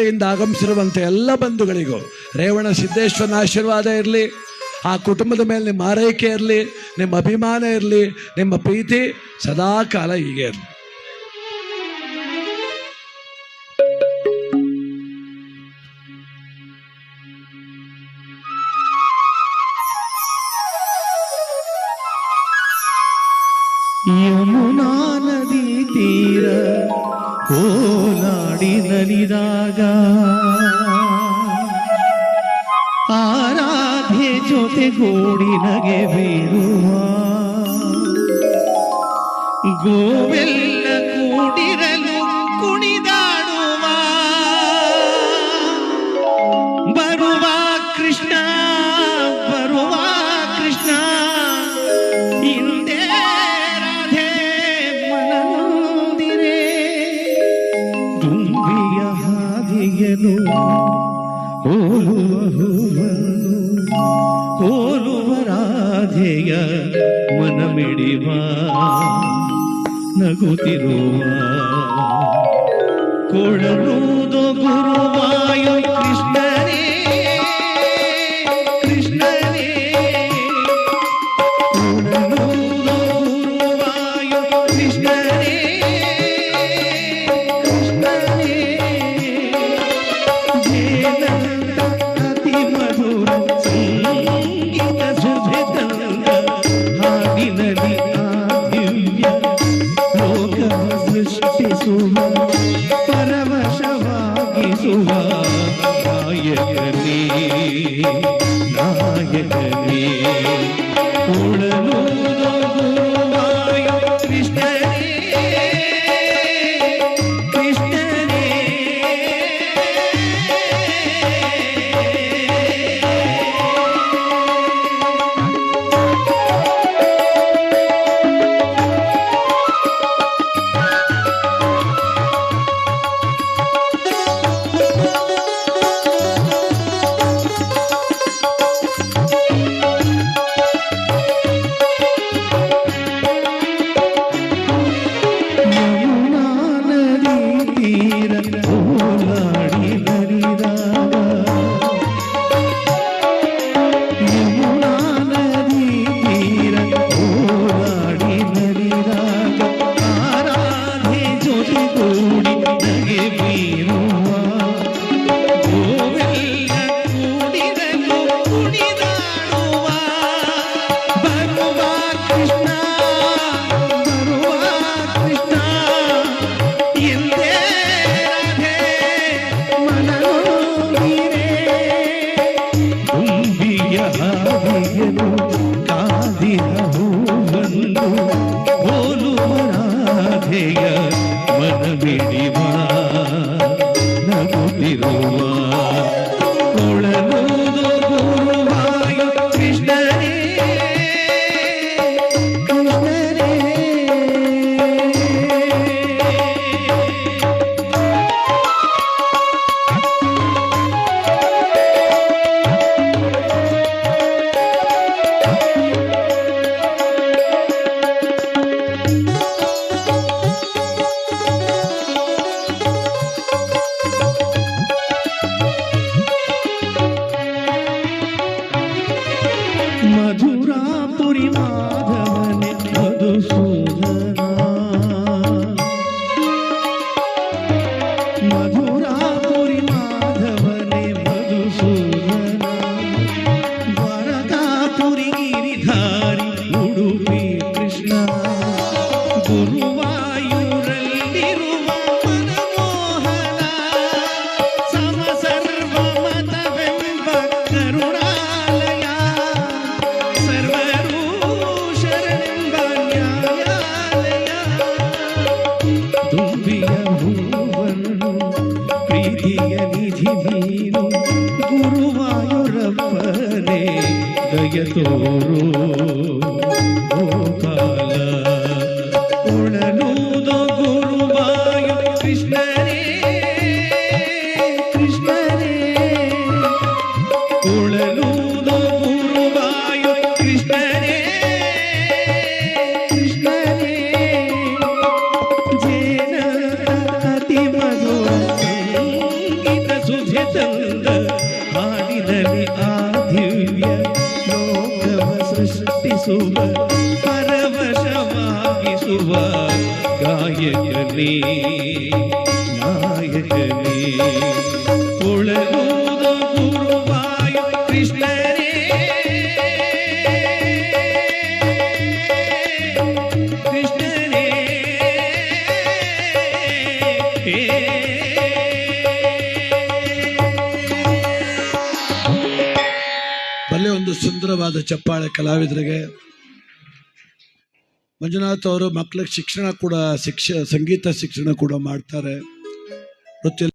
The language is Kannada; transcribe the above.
ಕಡೆಯಿಂದ ಆಗಮಿಸಿರುವಂಥ ಎಲ್ಲ ಬಂಧುಗಳಿಗೂ ರೇವಣ ಸಿದ್ದೇಶ್ವರನ ಆಶೀರ್ವಾದ ಇರಲಿ, ಆ ಕುಟುಂಬದ ಮೇಲೆ ನಿಮ್ಮ ಆರೈಕೆ ಇರಲಿ, ನಿಮ್ಮ ಅಭಿಮಾನ ಇರಲಿ, ನಿಮ್ಮ ಪ್ರೀತಿ ಸದಾ ಕಾಲ ಹೀಗೆ ಇರಲಿ. ಯಮುನಾ ನದಿ ತೀರ ಓಲಾಡಿ ನಲಿದಾಗ ಆರಾಧೆ ಜೊತೆ ಗೋಡಿ ನಗೆ ಬೀರುವ ಗೋವೆಲ್ಲ ಕೂಡಿರ ಕಥೆಯ ಮನ ಮನಮಿಡಿವ? ನಗುತ್ತಿರುವ ಕೊಳರುವುದು ಗುರುವ நாயகனே உடலோடு ನಿಧಿಯ ನಿಧಿ ನೀನು ಗುರುವಾಯೂರಪ್ಪನೇ ದಯ ತೋರು ಗೋಪಾಲ ಶೋಭೆ ತಂದ ಹಾಡಿನಲ್ಲಿ ಆ ದಿವ್ಯ ಲೋಕವ ಸೃಷ್ಟಿಸುವ ಪರವಶವಾಗಿಸುವ ಗಾಯಕನೇ ನಾಯಕನೇ ಬಲ್ಲೆ ಒಂದು ಸುಂದರವಾದ ಚಪ್ಪಾಳೆ ಕಲಾವಿದರಿಗೆ. ಮಂಜುನಾಥ್ ಅವರು ಮಕ್ಕಳಿಗೆ ಶಿಕ್ಷಣ ಕೂಡ, ಶಿಕ್ಷ, ಸಂಗೀತ ಶಿಕ್ಷಣ ಕೂಡ ಮಾಡ್ತಾರೆ. ವೃತ್ತಿ